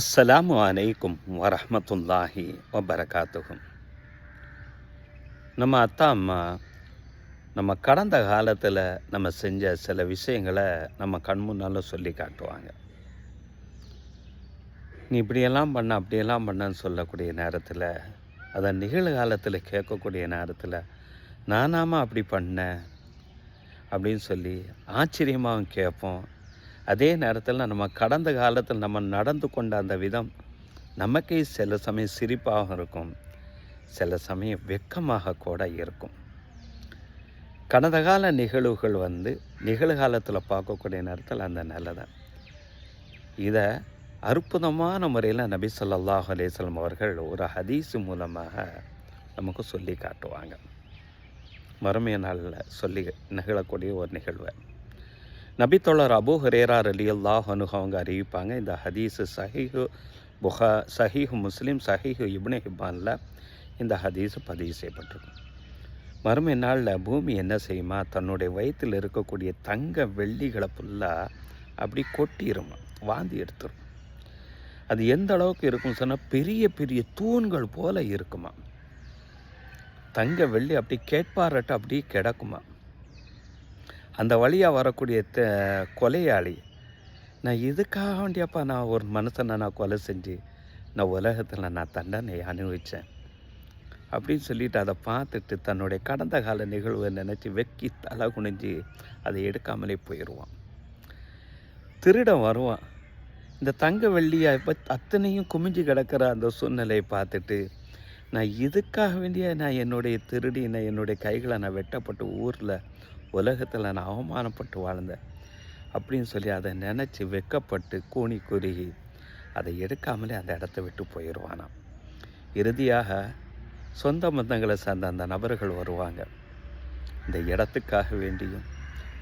அஸ்ஸலாமு அலைக்கும் வரமத்துல்லாஹி வபரகாத்துகும் நம்ம அத்தா அம்மா நம்ம கடந்த காலத்தில் நம்ம செஞ்ச சில விஷயங்களை நம்ம கண்முன்னாலும் சொல்லி காட்டுவாங்க நீ இப்படியெல்லாம் பண்ண அப்படியெல்லாம் பண்ணன்னு சொல்லக்கூடிய நேரத்தில் அதை நிகழ்காலத்தில் கேட்கக்கூடிய நேரத்தில் நானாமா அப்படி பண்ணேன் அப்படின்னு சொல்லி ஆச்சரியமாகவும் கேட்போம் அதே நேரத்தில் நம்ம கடந்த காலத்தில் நம்ம நடந்து கொண்ட அந்த விதம் நமக்கே சில சமயம் சிரிப்பாக இருக்கும். சில சமயம் வெக்கமாக கூட இருக்கும். கடந்த கால நிகழ்வுகள் வந்து நிகழ்காலத்தில் பார்க்கக்கூடிய நேரத்தில் அந்த நல்லதை. இதை அற்புதமான முறையில் நபி சொல்லாஹ் அலேஸ்லம் அவர்கள் ஒரு ஹதீஸ் மூலமாக நமக்கு சொல்லி காட்டுவாங்க. மறுமைய நாளில் சொல்லி நிகழக்கூடிய ஒரு நிகழ்வு. நபித்தோழர் அபு ஹரேரா அலி அல்லாஹ் அனுக அவங்க அறிவிப்பாங்க இந்த ஹதீஸு சஹீஹு புகா சஹீஹு முஸ்லீம் சஹீஹு இப்னு ஹிபானில் இந்த ஹதீஸு பதிவு செய்யப்பட்டிருக்கும் மறுமை நாளில் பூமி என்ன செய்யுமா? தன்னுடைய வயிற்றில் இருக்கக்கூடிய தங்க வெள்ளிகளை ஃபுல்லாக அப்படி கொட்டிடுமா வாந்தி எடுத்துரும். அது எந்த அளவுக்கு இருக்கும் சொன்னால் பெரிய பெரிய தூண்கள் போல் இருக்குமா? தங்க வெள்ளி அப்படி கேட்பாரட்ட அப்படியே கிடக்குமா? அந்த வழியாக வரக்கூடிய த கொலையாளி நான் இதுக்காக வேண்டியப்பா நான் ஒரு மனுஷனை நான் கொலை செஞ்சு நான் உலகத்தில் நான் தண்டனை அனுபவித்தேன் அப்படின்னு சொல்லிட்டு அதை பார்த்துட்டு தன்னுடைய கடந்த கால நிகழ்வை நினச்சி வெக்கி தலை குனிஞ்சு அதை எடுக்காமலே போயிடுவான் திருடன் வருவான். இந்த தங்க வெள்ளியாக இப்போ அத்தனையும் குமிஞ்சு கிடக்கிற அந்த சூழ்நிலையை பார்த்துட்டு நான் இதுக்காக வேண்டிய நான் என்னுடைய திருடி நான் என்னுடைய கைகளை நான் வெட்டப்பட்டு ஊரில் உலகத்தில் நான் அவமானப்பட்டு வாழ்ந்தேன் அப்படின்னு சொல்லி அதை நினச்சி வெக்கப்பட்டு கூனி குறுகி அதை எடுக்காமலே அந்த இடத்த விட்டு போயிடுவானாம். இறுதியாக சொந்த பந்தங்களை சார்ந்த அந்த நபர்கள் வருவாங்க. இந்த இடத்துக்காக வேண்டியும்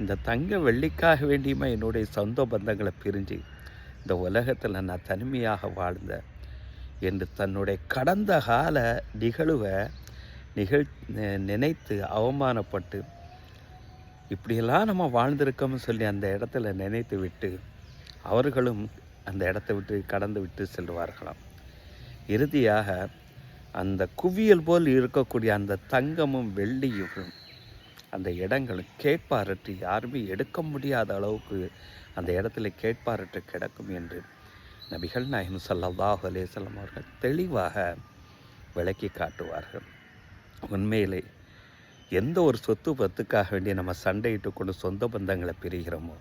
இந்த தங்க வெள்ளிக்காக வேண்டியுமா என்னுடைய சொந்த பந்தங்களை பிரிஞ்சு இந்த உலகத்தில் நான் தனிமையாக வாழ்ந்தேன் என்று தன்னுடைய கடந்த கால நிகழ்வை நிகழ் நினைத்து அவமானப்பட்டு இப்படியெல்லாம் நம்ம வாழ்ந்திருக்கோம்னு சொல்லி அந்த இடத்துல நினைத்து விட்டு அவர்களும் அந்த இடத்தை விட்டு கடந்து விட்டு செல்வார்களாம். இறுதியாக அந்த குவியல் போல் இருக்கக்கூடிய அந்த தங்கமும் வெள்ளியும் அந்த இடங்களும் கேட்பாரற்று யாருமே எடுக்க முடியாத அளவுக்கு அந்த இடத்துல கேட்பாரற்று கிடக்கும் என்று நபிகள் நாயகம் சல்லாஹ் அலைஹி அவர்கள் தெளிவாக விளக்கி காட்டுவார்கள். உண்மையிலே எந்த ஒரு சொத்து பத்துக்காக வேண்டி நம்ம சண்டையிட்டு கொண்டு சொந்த பந்தங்களை பிரிகிறோமோ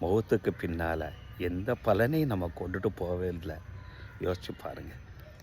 முகத்துக்கு பின்னால் எந்த பலனையும் நம்ம கொண்டுட்டு போவே இல்லை. யோசிச்சு பாருங்கள்